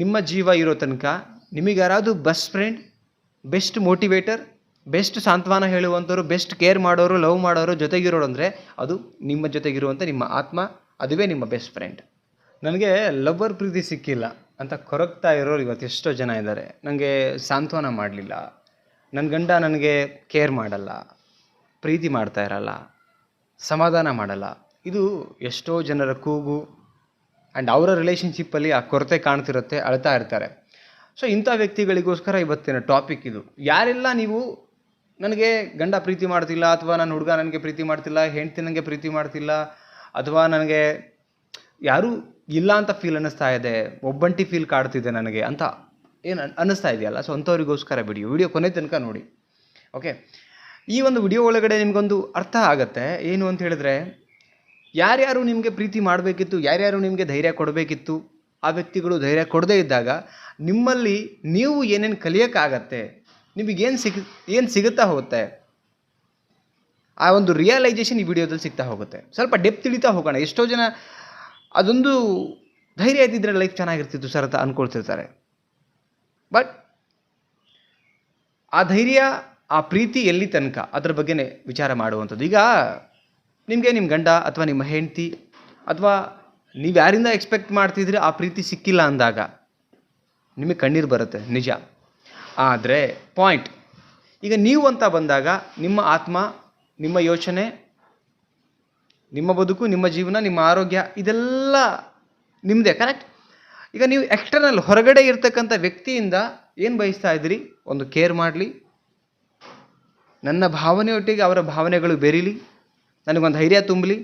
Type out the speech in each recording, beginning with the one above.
ನಿಮ್ಮ ಜೀವ ಇರೋ ತನಕ ನಿಮಗೆ ಯಾರಾದರೂ best friend best motivator best ಸಾಂತ್ವನ ಹೇಳುವಂಥವ್ರು ಬೆಸ್ಟ್ ಕೇರ್ ಮಾಡೋರು ಲವ್ ಮಾಡೋರು ಜೊತೆಗಿರೋರು ಅಂದರೆ ಅದು ನಿಮ್ಮ ಜೊತೆಗಿರುವಂಥ ನಿಮ್ಮ ಆತ್ಮ, ಅದುವೇ ನಿಮ್ಮ ಬೆಸ್ಟ್ ಫ್ರೆಂಡ್ ನನಗೆ ಲವ್ವರ್ ಪ್ರೀತಿ ಸಿಕ್ಕಿಲ್ಲ ಅಂತ ಕೊರಗ್ತಾ ಇರೋರು ಇವತ್ತು ಎಷ್ಟೋ ಜನ ಇದ್ದಾರೆ. ನನಗೆ ಸಾಂತ್ವನ ಮಾಡಲಿಲ್ಲ. ನನ್ನ ಗಂಡ ನನಗೆ ಕೇರ್ ಮಾಡಲ್ಲ, ಪ್ರೀತಿ ಮಾಡ್ತಾ ಇರಲ್ಲ, ಸಮಾಧಾನ ಮಾಡಲ್ಲ. ಇದು ಎಷ್ಟೋ ಜನರ ಕೂಗು ಆ್ಯಂಡ್ ಅವರ ರಿಲೇಷನ್ಶಿಪ್ಪಲ್ಲಿ ಆ ಕೊರತೆ ಕಾಣ್ತಿರುತ್ತೆ, ಅಳ್ತಾ ಇರ್ತಾರೆ. ಸೊ ಇಂಥ ವ್ಯಕ್ತಿಗಳಿಗೋಸ್ಕರ ಇವತ್ತಿನ ಟಾಪಿಕ್ ಇದು. ಯಾರೆಲ್ಲ ನೀವು ನನಗೆ ಗಂಡ ಪ್ರೀತಿ ಮಾಡ್ತಿಲ್ಲ, ಅಥವಾ ನನ್ನ ಹುಡುಗ ನನಗೆ ಪ್ರೀತಿ ಮಾಡ್ತಿಲ್ಲ, ಹೆಂಡ್ತಿ ನನಗೆ ಪ್ರೀತಿ ಮಾಡ್ತಿಲ್ಲ, ಅಥವಾ ನನಗೆ ಯಾರೂ ಇಲ್ಲ ಅಂತ ಫೀಲ್ ಅನ್ನಿಸ್ತಾ ಇದೆ, ಒಬ್ಬಂಟಿ ಫೀಲ್ ಕಾಡ್ತಿದೆ ನನಗೆ ಅಂತ ಏನು ಅನ್ನಿಸ್ತಾ ಇದೆಯಲ್ಲ? ಸೊ ಅಂಥವ್ರಿಗೋಸ್ಕರ ವಿಡಿಯೋ ವಿಡಿಯೋ ಕೊನೆ ತನಕ ನೋಡಿ. ಓಕೆ ಈ ಒಂದು ವಿಡಿಯೋ ಒಳಗಡೆ ನಿಮಗೊಂದು ಅರ್ಥ ಆಗುತ್ತೆ. ಏನು ಅಂತ ಹೇಳಿದ್ರೆ ಯಾರ್ಯಾರು ನಿಮಗೆ ಪ್ರೀತಿ ಮಾಡಬೇಕಿತ್ತು, ಯಾರ್ಯಾರು ನಿಮಗೆ ಧೈರ್ಯ ಕೊಡಬೇಕಿತ್ತು, ಆ ವ್ಯಕ್ತಿಗಳು ಧೈರ್ಯ ಕೊಡದೇ ಇದ್ದಾಗ ನಿಮ್ಮಲ್ಲಿ ನೀವು ಏನೇನು ಕಲಿಯೋಕ್ಕಾಗತ್ತೆ ನಿಮಗೇನು ಸಿಗ, ಏನು ಸಿಗುತ್ತಾ ಹೋಗುತ್ತೆ? ಆ ಒಂದು ರಿಯಲೈಸೇಷನ್ ಈ ವಿಡಿಯೋದಲ್ಲಿ ಸಿಗ್ತಾ ಹೋಗುತ್ತೆ. ಸ್ವಲ್ಪ ಡೆಪ್ ತಿಳಿತಾ ಹೋಗೋಣ. ಎಷ್ಟೋ ಜನ ಅದೊಂದು ಧೈರ್ಯ ಇದ್ದಿದ್ರೆ ಲೈಫ್ ಚೆನ್ನಾಗಿರ್ತಿತ್ತು ಸರ್ ಅಂತ ಅಂದ್ಕೊಳ್ತಿರ್ತಾರೆ ಬಟ್ ಆ ಧೈರ್ಯ, ಆ ಪ್ರೀತಿ ಎಲ್ಲಿ ತನಕ? ಅದ್ರ ಬಗ್ಗೆನೇ ವಿಚಾರ ಮಾಡುವಂಥದ್ದು. ಈಗ ನಿಮಗೆ ನಿಮ್ಮ ಗಂಡ ಅಥವಾ ನಿಮ್ಮ ಹೆಂಡತಿ ಅಥವಾ ನೀವು ಯಾರಿಂದ ಎಕ್ಸ್ಪೆಕ್ಟ್ ಮಾಡ್ತಿದ್ರೆ ಆ ಪ್ರೀತಿ ಸಿಕ್ಕಿಲ್ಲ ಅಂದಾಗ ನಿಮಗೆ ಕಣ್ಣೀರು ಬರುತ್ತೆ, ನಿಜ. ಆದರೆ ಪಾಯಿಂಟ್ ಈಗ ನೀವು ಅಂತ ಬಂದಾಗ ನಿಮ್ಮ ಆತ್ಮ, ನಿಮ್ಮ ಯೋಚನೆ, ನಿಮ್ಮ ಬದುಕು, ನಿಮ್ಮ ಜೀವನ, ನಿಮ್ಮ ಆರೋಗ್ಯ ಇದೆಲ್ಲ ನಿಮ್ಮದೇ ಕರೆಕ್ಟ್ ಈಗ ನೀವು ಎಕ್ಸ್ಟರ್ನಲ್ ಹೊರಗಡೆ ಇರ್ತಕ್ಕಂಥ ವ್ಯಕ್ತಿಯಿಂದ ಏನು ಬಯಸ್ತಾ ಇದ್ದೀರಿ ಒಂದು ಕೇರ್ ಮಾಡಲಿ. ನನ್ನ ಭಾವನೆಯೊಟ್ಟಿಗೆ ಅವರ ಭಾವನೆಗಳು ಬೆರೀಲಿ. ನನಗೊಂದು ಧೈರ್ಯ ತುಂಬಲಿ.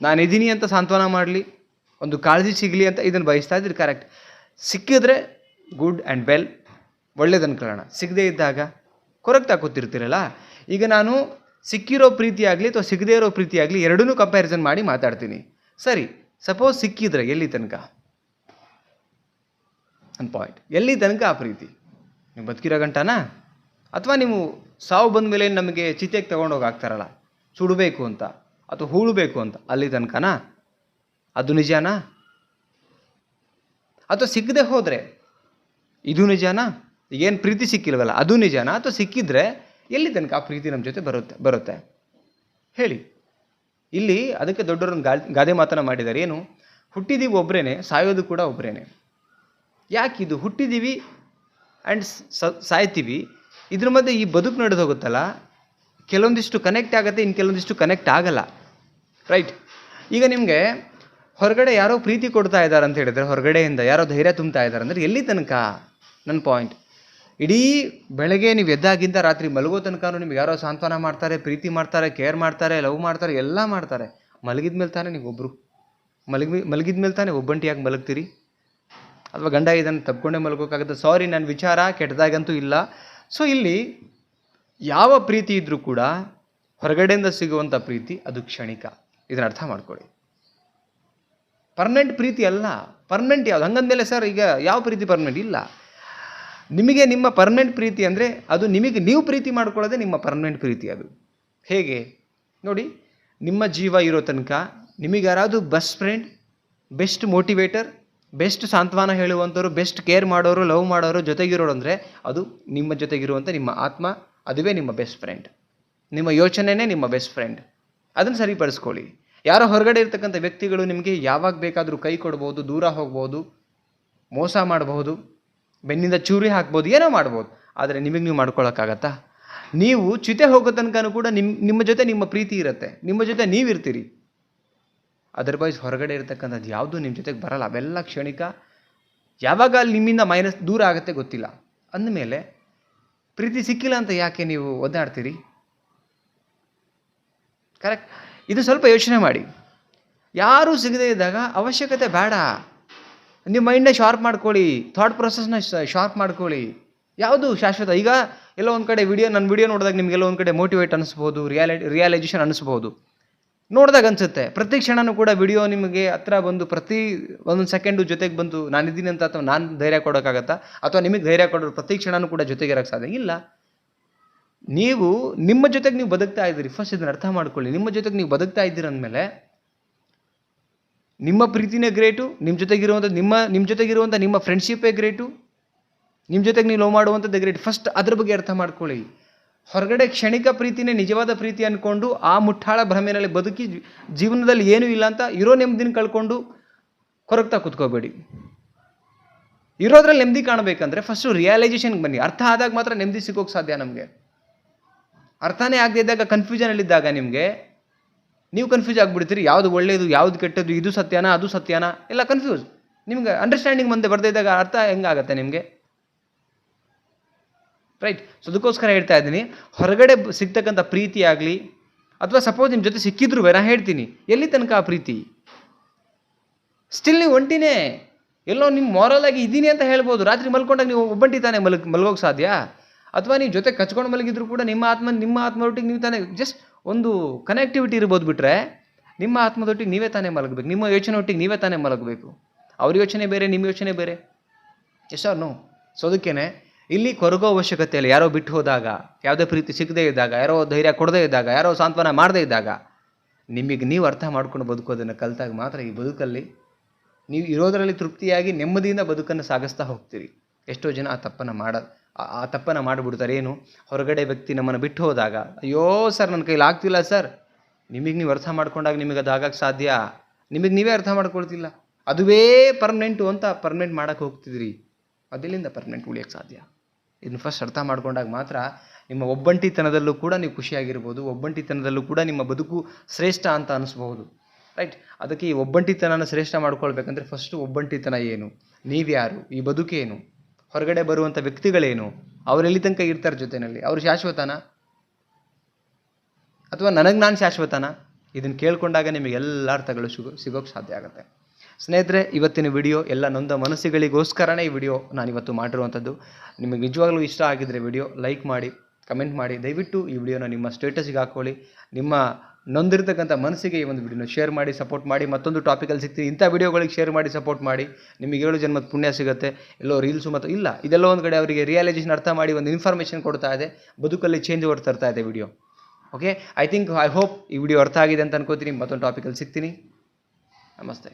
ನಾನಿದ್ದೀನಿ ಅಂತ ಸಾಂತ್ವನ ಮಾಡಲಿ. ಒಂದು ಕಾಳಜಿ ಸಿಗಲಿ ಅಂತ ಇದನ್ನು ಬಯಸ್ತಾ ಇದ್ದೀರಿ ಕರೆಕ್ಟ್ ಸಿಕ್ಕಿದ್ರೆ ಗುಡ್ ಆ್ಯಂಡ್ ವೆಲ್ ಒಳ್ಳೇದು ಅನ್ಕೊಳ್ಳೋಣ ಸಿಗದೇ ಇದ್ದಾಗ ಕೊರೆಕ್ಟ್ ಹಾಕೋತಿರ್ತೀರಲ್ಲ ಈಗ ನಾನು ಸಿಕ್ಕಿರೋ ಪ್ರೀತಿ ಆಗಲಿ ಅಥವಾ ಸಿಗದೇ ಇರೋ ಪ್ರೀತಿ ಆಗಲಿ ಕಂಪ್ಯಾರಿಸನ್ ಮಾಡಿ ಮಾತಾಡ್ತೀನಿ. ಸರಿ ಸಪೋಸ್ ಸಿಕ್ಕಿದ್ರೆ ಎಲ್ಲಿ ತನಕ? ಒಂದು ಪಾಯಿಂಟ್ ಎಲ್ಲಿ ತನಕ ಆ ಪ್ರೀತಿ? ನೀವು ಬದುಕಿರೋ ಗಂಟನಾ? ಅಥವಾ ನೀವು ಸಾವು ಬಂದ ಮೇಲೆ ನಮಗೆ ಚಿತೆಗೆ ತೊಗೊಂಡೋಗಿ ಹಾಕ್ತಾರಲ್ಲ ಸುಡಬೇಕು ಅಂತ ಅಥವಾ ಹೂಳಬೇಕು ಅಂತ ಅಲ್ಲಿ ತನಕನಾ? ಅದು ನಿಜನಾ? ಅಥವಾ ಸಿಕ್ಕದೆ ಹೋದರೆ ಇದು ನಿಜನಾ? ಏನು ಪ್ರೀತಿ ಸಿಕ್ಕಿಲ್ವಲ್ಲ, ಅದು ನಿಜನಾ? ಅಥವಾ ಸಿಕ್ಕಿದ್ರೆ ಎಲ್ಲಿ ತನಕ ಆ ಪ್ರೀತಿ ನಮ್ಮ ಜೊತೆ ಬರುತ್ತೆ ಬರುತ್ತೆ? ಹೇಳಿ. ಇಲ್ಲಿ ಅದಕ್ಕೆ ದೊಡ್ಡವ್ರನ್ನ ಗಾ ಗಾದೆ ಮಾತನ ಮಾಡಿದ್ದಾರೆ. ಏನು? ಹುಟ್ಟಿದೀವಿ ಒಬ್ಬರೇನೆ ಸಾಯೋದು ಕೂಡ ಒಬ್ಬರೇನೆ ಯಾಕಿದು ಹುಟ್ಟಿದ್ದೀವಿ ಆ್ಯಂಡ್ ಸಾಯ್ತೀವಿ. ಇದ್ರ ಮಧ್ಯೆ ಈ ಬದುಕು ನಡೆದು ಹೋಗುತ್ತಲ್ಲ ಕೆಲವೊಂದಿಷ್ಟು ಕನೆಕ್ಟ್ ಆಗುತ್ತೆ ಇನ್ನು ಕೆಲವೊಂದಿಷ್ಟು ಕನೆಕ್ಟ್ ಆಗಲ್ಲ. ರೈಟ್ ಈಗ ನಿಮಗೆ ಹೊರಗಡೆ ಯಾರೋ ಪ್ರೀತಿ ಕೊಡ್ತಾ ಇದ್ದಾರೆ ಅಂತ ಹೇಳಿದರೆ, ಹೊರಗಡೆಯಿಂದ ಯಾರೋ ಧೈರ್ಯ ತುಂಬ್ತಾ ಇದ್ದಾರೆ ಅಂದರೆ ಎಲ್ಲಿ ತನಕ? ನನ್ನ ಪಾಯಿಂಟ್ ಇಡೀ ಬೆಳಗ್ಗೆ ನೀವು ಎದ್ದಾಗಿಂದ ರಾತ್ರಿ ಮಲಗೋ ತನಕ ನಿಮ್ಗೆ ಯಾರೋ ಸಾಂತ್ವನ ಮಾಡ್ತಾರೆ, ಪ್ರೀತಿ ಮಾಡ್ತಾರೆ ಕೇರ್ ಮಾಡ್ತಾರೆ ಲವ್ ಮಾಡ್ತಾರೆ, ಎಲ್ಲ ಮಾಡ್ತಾರೆ. ಮಲಗಿದ ಮೇಲೆ ತಾನೇ ನೀವು ಒಬ್ಬರು ಮಲಗಿ ಮಲಗಿದ ಮೇಲೆ ತಾನೇ ಒಬ್ಬಂಟಿಯಾಗಿ ಮಲಗ್ತೀರಿ? ಅಥವಾ ಗಂಡ ಇದನ್ನು ತಪ್ಕೊಂಡೇ ಮಲಗೋಕ್ಕಾಗುತ್ತೆ ಸಾರಿ ನನ್ನ ವಿಚಾರ ಕೆಟ್ಟದಾಗಂತೂ ಇಲ್ಲ. ಸೊ ಇಲ್ಲಿ ಯಾವ ಪ್ರೀತಿ ಇದ್ದರೂ ಕೂಡ ಹೊರಗಡೆಯಿಂದ ಸಿಗುವಂಥ ಪ್ರೀತಿ ಅದು ಕ್ಷಣಿಕ. ಇದನ್ನ ಅರ್ಥ ಮಾಡ್ಕೊಳ್ಳಿ. ಪರ್ಮನೆಂಟ್ ಪ್ರೀತಿ ಅಲ್ಲ. ಪರ್ಮನೆಂಟ್ ಯಾವುದು? ಹಂಗಂದಮೇಲೆ ಸರ್ ಈಗ ಯಾವ ಪ್ರೀತಿ ಪರ್ಮನೆಂಟ್ ಇಲ್ಲ. ನಿಮಗೆ ನಿಮ್ಮ ಪರ್ಮನೆಂಟ್ ಪ್ರೀತಿ ಅಂದರೆ ಅದು ನಿಮಗೆ ನೀವು ಪ್ರೀತಿ ಮಾಡ್ಕೊಳ್ಳೋದೇ ನಿಮ್ಮ ಪರ್ಮನೆಂಟ್ ಪ್ರೀತಿ ಅದು. ಹೇಗೆ? ನೋಡಿ, ನಿಮ್ಮ ಜೀವ ಇರೋ ತನಕ ನಿಮಗೆ ಯಾರಾದರೂ best friend best motivator best ಸಾಂತ್ವನ ಹೇಳುವಂಥವ್ರು ಬೆಸ್ಟ್ ಕೇರ್ ಮಾಡೋರು ಲವ್ ಮಾಡೋರು ಜೊತೆಗಿರೋರು ಅಂದರೆ ಅದು ನಿಮ್ಮ ಜೊತೆಗಿರುವಂಥ ನಿಮ್ಮ ಆತ್ಮ ಅದುವೇ ನಿಮ್ಮ ಬೆಸ್ಟ್ ಫ್ರೆಂಡ್ ನಿಮ್ಮ ಯೋಚನೆನೇ ನಿಮ್ಮ ಬೆಸ್ಟ್ ಫ್ರೆಂಡ್ ಅದನ್ನು ಸರಿಪಡಿಸ್ಕೊಳ್ಳಿ. ಯಾರೋ ಹೊರಗಡೆ ಇರ್ತಕ್ಕಂಥ ವ್ಯಕ್ತಿಗಳು ನಿಮಗೆ ಯಾವಾಗ ಬೇಕಾದರೂ ಕೈ ಕೊಡ್ಬೋದು, ದೂರ ಹೋಗ್ಬೋದು, ಮೋಸ ಮಾಡಬಹುದು ಬೆನ್ನಿಂದ ಚೂರಿ ಹಾಕ್ಬೋದು, ಏನೋ ಮಾಡ್ಬೋದು. ಆದರೆ ನಿಮಗೆ ನೀವು ಮಾಡ್ಕೊಳ್ಳೋಕ್ಕಾಗತ್ತಾ ನೀವು ಚಿತೆ ಹೋಗೋ ತನಕನೂ ಕೂಡ ನಿಮ್ಮ ನಿಮ್ಮ ಜೊತೆ ನಿಮ್ಮ ಪ್ರೀತಿ ಇರುತ್ತೆ. ನಿಮ್ಮ ಜೊತೆ ನೀವಿರ್ತೀರಿ. ಅದರ್ವೈಸ್ ಹೊರಗಡೆ ಇರತಕ್ಕಂಥದ್ದು ಯಾವುದೂ ನಿಮ್ಮ ಜೊತೆಗೆ ಬರಲ್ಲ. ಅವೆಲ್ಲ ಕ್ಷಣಿಕ. ಯಾವಾಗ ಅಲ್ಲಿ ನಿಮ್ಮಿಂದ ಮೈನಸ್ ದೂರ ಆಗುತ್ತೆ ಗೊತ್ತಿಲ್ಲ. ಅಂದಮೇಲೆ ಪ್ರೀತಿ ಸಿಕ್ಕಿಲ್ಲ ಅಂತ ಯಾಕೆ ನೀವು ಒದ್ದಾಡ್ತೀರಿ? ಕರೆಕ್ಟ್ ಇದು ಸ್ವಲ್ಪ ಯೋಚನೆ ಮಾಡಿ. ಯಾರೂ ಸಿಗದೇ ಇದ್ದಾಗ ಅವಶ್ಯಕತೆ ಬೇಡ. ನಿಮ್ಮ ಮೈಂಡ್ನ ಶಾರ್ಪ್ ಮಾಡ್ಕೊಳ್ಳಿ. ಥಾಟ್ ಪ್ರೊಸೆಸ್ನ ಶಾರ್ಪ್ ಮಾಡ್ಕೊಳ್ಳಿ. ಯಾವುದು ಶಾಶ್ವತ? ಈಗ ಎಲ್ಲೋ ಒಂದು ಕಡೆ ವಿಡಿಯೋ ನನ್ನ ವಿಡಿಯೋ ನೋಡಿದಾಗ ನಿಮಗೆಲ್ಲ ಒಂದು ಕಡೆ ಮೋಟಿವೇಟ್ ಅನಿಸ್ಬೋದು ರಿಯಾಲಿ ರಿಯಲೈಜೇಷನ್ ಅನಿಸ್ಬೋದು. ನೋಡಿದಾಗ ಅನಿಸುತ್ತೆ. ಪ್ರತಿ ಕ್ಷಣನೂ ಕೂಡ ವಿಡಿಯೋ ನಿಮಗೆ ಹತ್ರ ಬಂದು ಪ್ರತಿ ಒಂದೊಂದು ಸೆಕೆಂಡು ಜೊತೆಗೆ ಬಂದು ನಾನಿದ್ದೀನಿ ಅಂತ ಅಥವಾ ನಾನು ಧೈರ್ಯ ಕೊಡೋಕ್ಕಾಗತ್ತಾ? ಅಥವಾ ನಿಮಗೆ ಧೈರ್ಯ ಕೊಡೋರು ಪ್ರತಿ ಕ್ಷಣನೂ ಕೂಡ ಜೊತೆಗಿರೋಕ್ಕೆ ಸಾಧ್ಯ? ಇಲ್ಲ. ನೀವು ನಿಮ್ಮ ಜೊತೆಗೆ ನೀವು ಬದುಕ್ತಾ ಇದ್ದೀರಿ. ಫಸ್ಟ್ ಇದನ್ನ ಅರ್ಥ ಮಾಡ್ಕೊಳ್ಳಿ. ನಿಮ್ಮ ಜೊತೆಗೆ ನೀವು ಬದುಕ್ತಾ ಇದ್ದೀರ ಅಂದಮೇಲೆ ನಿಮ್ಮ ಪ್ರೀತಿನೇ ಗ್ರೇಟು ನಿಮ್ಮ ಜೊತೆಗಿರುವಂಥ ನಿಮ್ಮ ನಿಮ್ಮ ಜೊತೆಗಿರುವಂಥ ನಿಮ್ಮ ಫ್ರೆಂಡ್ಶಿಪ್ಪೇ ಗ್ರೇಟು ನಿಮ್ಮ ಜೊತೆಗೆ ನೀವು ಲವ್ ಮಾಡುವಂಥದ್ದೇ ಗ್ರೇಟ್ ಫಸ್ಟ್ ಅದ್ರ ಬಗ್ಗೆ ಅರ್ಥ ಮಾಡ್ಕೊಳ್ಳಿ. ಹೊರಗಡೆ ಕ್ಷಣಿಕ ಪ್ರೀತಿನೇ ನಿಜವಾದ ಪ್ರೀತಿ ಅಂದ್ಕೊಂಡು ಆ ಮುಟ್ಟಾಳ ಭ್ರಮೆಯಲ್ಲಿ ಬದುಕಿ ಜೀವನದಲ್ಲಿ ಏನೂ ಇಲ್ಲ ಅಂತ ಇರೋ ನೆಮ್ಮದಿನ ಕಳ್ಕೊಂಡು ಕೊರಗ್ತಾ ಕೂತ್ಕೋಬೇಡಿ. ಇರೋದ್ರಲ್ಲಿ ನೆಮ್ಮದಿ ಕಾಣಬೇಕಂದ್ರೆ ಫಸ್ಟು ರಿಯಲೈಸೇಷನ್ಗೆ ಬನ್ನಿ. ಅರ್ಥ ಆದಾಗ ಮಾತ್ರ ನೆಮ್ಮದಿ ಸಿಗೋಕೆ ಸಾಧ್ಯ ನಮಗೆ. ಅರ್ಥನೇ ಆಗದೆ ಇದ್ದಾಗ ಕನ್ಫ್ಯೂಷನಲ್ಲಿದ್ದಾಗ ನಿಮಗೆ ನೀವು ಕನ್ಫ್ಯೂಸ್ ಆಗಿಬಿಡ್ತೀರಿ. ಯಾವುದು ಒಳ್ಳೆಯದು ಯಾವುದು ಕೆಟ್ಟದ್ದು, ಇದು ಸತ್ಯನಾ, ಅದು ಸತ್ಯನಾ, ಎಲ್ಲ ಕನ್ಫ್ಯೂಸ್ ನಿಮ್ಗೆ ಅಂಡರ್ಸ್ಟ್ಯಾಂಡಿಂಗ್ ಮುಂದೆ ಬರ್ದೇ ಇದ್ದಾಗ ಅರ್ಥ ಹೆಂಗಾಗತ್ತೆ ನಿಮಗೆ? ರೈಟ್ ಸೊ ಅದಕ್ಕೋಸ್ಕರ ಹೇಳ್ತಾ ಇದ್ದೀನಿ, ಹೊರಗಡೆ ಸಿಗ್ತಕ್ಕಂಥ ಪ್ರೀತಿ ಆಗಲಿ, ಅಥವಾ ಸಪೋಸ್ ನಿಮ್ಮ ಜೊತೆ ಸಿಕ್ಕಿದ್ರು ನಾ ಹೇಳ್ತೀನಿ, ಎಲ್ಲಿ ತನಕ ಆ ಪ್ರೀತಿ? ಸ್ಟಿಲ್ ನೀವು ಒಂಟಿನೇ, ಎಲ್ಲೋ ನಿಮ್ಮ ಮಾರಲ್ ಆಗಿ ಇದ್ದೀನಿ ಅಂತ ಹೇಳ್ಬೋದು, ರಾತ್ರಿ ಮಲ್ಕೊಂಡಾಗ ನೀವು ಒಬ್ಬಂಟಿ ತಾನೇ ಮಲಗ್ ಮಲ್ಗೋಕೆ ಸಾಧ್ಯ? ಅಥವಾ ನೀವು ಜೊತೆ ಕಚ್ಕೊಂಡು ಮಲಗಿದ್ರು ಕೂಡ ನಿಮ್ಮ ಆತ್ಮ, ನಿಮ್ಮ ಆತ್ಮದೊಟ್ಟಿಗೆ ನೀವು ತಾನೇ ಜಸ್ಟ್ ಒಂದು ಕನೆಕ್ಟಿವಿಟಿ ಇರ್ಬೋದು ಬಿಟ್ಟರೆ ನಿಮ್ಮ ಆತ್ಮದೊಟ್ಟಿಗೆ ನೀವೇ ತಾನೇ ಮಲಗಬೇಕು, ನಿಮ್ಮ ಯೋಚನೆ ಒಟ್ಟಿಗೆ ನೀವೇ ತಾನೇ ಮಲಗಬೇಕು. ಅವ್ರ ಯೋಚನೆ ಬೇರೆ, ನಿಮ್ಮ ಯೋಚನೆ ಬೇರೆ. ಎಸ್ ಆರ್ ನೋ ಸೊ ಅದಕ್ಕೇನೆ ಇಲ್ಲಿ ಕೊರಗೋ ಅವಶ್ಯಕತೆ ಇಲ್ಲ ಯಾರೋ ಬಿಟ್ಟು ಹೋದಾಗ, ಯಾವುದೇ ಪ್ರೀತಿ ಸಿಗದೇ ಇದ್ದಾಗ, ಯಾರೋ ಧೈರ್ಯ ಕೊಡದೇ ಇದ್ದಾಗ, ಯಾರೋ ಸಾಂತ್ವನ ಮಾಡದೇ ಇದ್ದಾಗ, ನಿಮಗೆ ನೀವು ಅರ್ಥ ಮಾಡ್ಕೊಂಡು ಬದುಕೋದನ್ನು ಕಲಿತಾಗ ಮಾತ್ರ ಈ ಬದುಕಲ್ಲಿ ನೀವು ಇರೋದರಲ್ಲಿ ತೃಪ್ತಿಯಾಗಿ ನೆಮ್ಮದಿಯಿಂದ ಬದುಕನ್ನು ಸಾಗಿಸ್ತಾ ಹೋಗ್ತೀರಿ. ಎಷ್ಟೋ ಜನ ಆ ತಪ್ಪನ್ನು ಮಾಡ, ಆ- ತಪ್ಪನ್ನು ಮಾಡಿಬಿಡ್ತಾರೆ. ಏನು? ಹೊರಗಡೆ ವ್ಯಕ್ತಿ ನಮ್ಮನ್ನು ಬಿಟ್ಟು ಹೋದಾಗ, ಅಯ್ಯೋ ಸರ್, ನನ್ನ ಕೈಲಿ ಆಗ್ತಿಲ್ಲ ಸರ್. ನಿಮಗೆ ನೀವು ಅರ್ಥ ಮಾಡ್ಕೊಂಡಾಗ ನಿಮಗೆ ಅದು ಆಗಕ್ಕೆ ಸಾಧ್ಯ? ನಿಮಗೆ ನೀವೇ ಅರ್ಥ ಮಾಡ್ಕೊಳ್ತಿಲ್ಲ. ಅದುವೇ ಪರ್ಮನೆಂಟು ಅಂತ ಪರ್ಮನೆಂಟ್ ಮಾಡೋಕ್ಕೆ ಹೋಗ್ತಿದ್ರಿ. ಅದೆಲ್ಲಿಂದ ಪರ್ಮನೆಂಟ್ ಉಳಿಯೋಕ್ಕೆ ಸಾಧ್ಯ. ಇದನ್ನು ಫಸ್ಟ್ ಅರ್ಥ ಮಾಡ್ಕೊಂಡಾಗ ಮಾತ್ರ ನಿಮ್ಮ ಒಬ್ಬಂಟಿತನದಲ್ಲೂ ಕೂಡ ನೀವು ಖುಷಿಯಾಗಿರ್ಬೋದು, ಒಬ್ಬಂಟಿತನದಲ್ಲೂ ಕೂಡ ನಿಮ್ಮ ಬದುಕು ಶ್ರೇಷ್ಠ ಅಂತ ಅನಿಸ್ಬಹುದು. ರೈಟ್ ಅದಕ್ಕೆ ಈ ಒಬ್ಬಂಟಿತನನ ಶ್ರೇಷ್ಠ ಮಾಡ್ಕೊಳ್ಬೇಕಂದ್ರೆ ಫಸ್ಟು ಒಬ್ಬಂಟಿತನ ಏನು? ನೀವ್ಯಾರು ಈ ಬದುಕೇನು? ಹೊರಗಡೆ ಬರುವಂಥ ವ್ಯಕ್ತಿಗಳೇನು? ಅವರೆಲ್ಲಿ ತನಕ ಇರ್ತಾರೆ ಜೊತೆಯಲ್ಲಿ ಅವರು ಶಾಶ್ವತನ? ಅಥವಾ ನನಗೆ ನಾನು ಶಾಶ್ವತನ? ಇದನ್ನು ಕೇಳ್ಕೊಂಡಾಗ ನಿಮಗೆ ಎಲ್ಲ ಅರ್ಥಗಳು ಸಿಗೋ ಸಿಗೋಕ್ಕೆ ಸಾಧ್ಯ ಆಗುತ್ತೆ. ಸ್ನೇಹಿತರೆ, ಇವತ್ತಿನ ವಿಡಿಯೋ ಎಲ್ಲ ನೊಂದ ಮನಸ್ಸುಗಳಿಗೋಸ್ಕರನೇ ಈ ವಿಡಿಯೋ ನಾನಿವತ್ತು ಮಾಡಿರುವಂಥದ್ದು. ನಿಮಗೆ ನಿಜವಾಗ್ಲೂ ಇಷ್ಟ ಆಗಿದ್ದರೆ ವಿಡಿಯೋ ಲೈಕ್ ಮಾಡಿ, ಕಮೆಂಟ್ ಮಾಡಿ, ದಯವಿಟ್ಟು ಈ ವಿಡಿಯೋನ ನಿಮ್ಮ ಸ್ಟೇಟಸ್ಗೆ ಹಾಕ್ಕೊಳ್ಳಿ ನಿಮ್ಮ ನೊಂದಿರತಕ್ಕಂಥ ಮನಸ್ಸಿಗೆ ಈ ಒಂದು ವಿಡಿಯೋನ ಶೇರ್ ಮಾಡಿ, ಸಪೋರ್ಟ್ ಮಾಡಿ, ಮತ್ತೊಂದು ಟಾಪಿಕಲ್ಲಿ ಸಿಗ್ತೀನಿ, ಇಂಥ ವಿಡಿಯೋಗಳಿಗೆ ಶೇರ್ ಮಾಡಿ, ಸಪೋರ್ಟ್ ಮಾಡಿ. ನಿಮಗೆ ಏಳು ಜನ್ಮದ ಪುಣ್ಯ ಸಿಗುತ್ತೆ, ಎಲ್ಲೋ ರೀಲ್ಸು ಮತ್ತು ಇಲ್ಲ, ಇದೆಲ್ಲ ಒಂದು ಕಡೆ ಅವರಿಗೆ ರಿಯಲೈಸೇಷನ್ ಅರ್ಥ ಮಾಡಿ ಒಂದು ಇನ್ಫಾರ್ಮೇಷನ್ ಕೊಡ್ತಾ ಇದೆ, ಬದುಕಲ್ಲಿ ಚೇಂಜ್ ಓವರ್ ತರ್ತಾ ಇದೆ video. Okay I think I hope ಈ ವಿಡಿಯೋ ಅರ್ಥ ಆಗಿದೆ ಅಂತ ಅನ್ಕೋತೀನಿ, ಮತ್ತೊಂದು ಟಾಪಿಕಲ್ಲಿ ಸಿಗ್ತೀನಿ. ನಮಸ್ತೆ.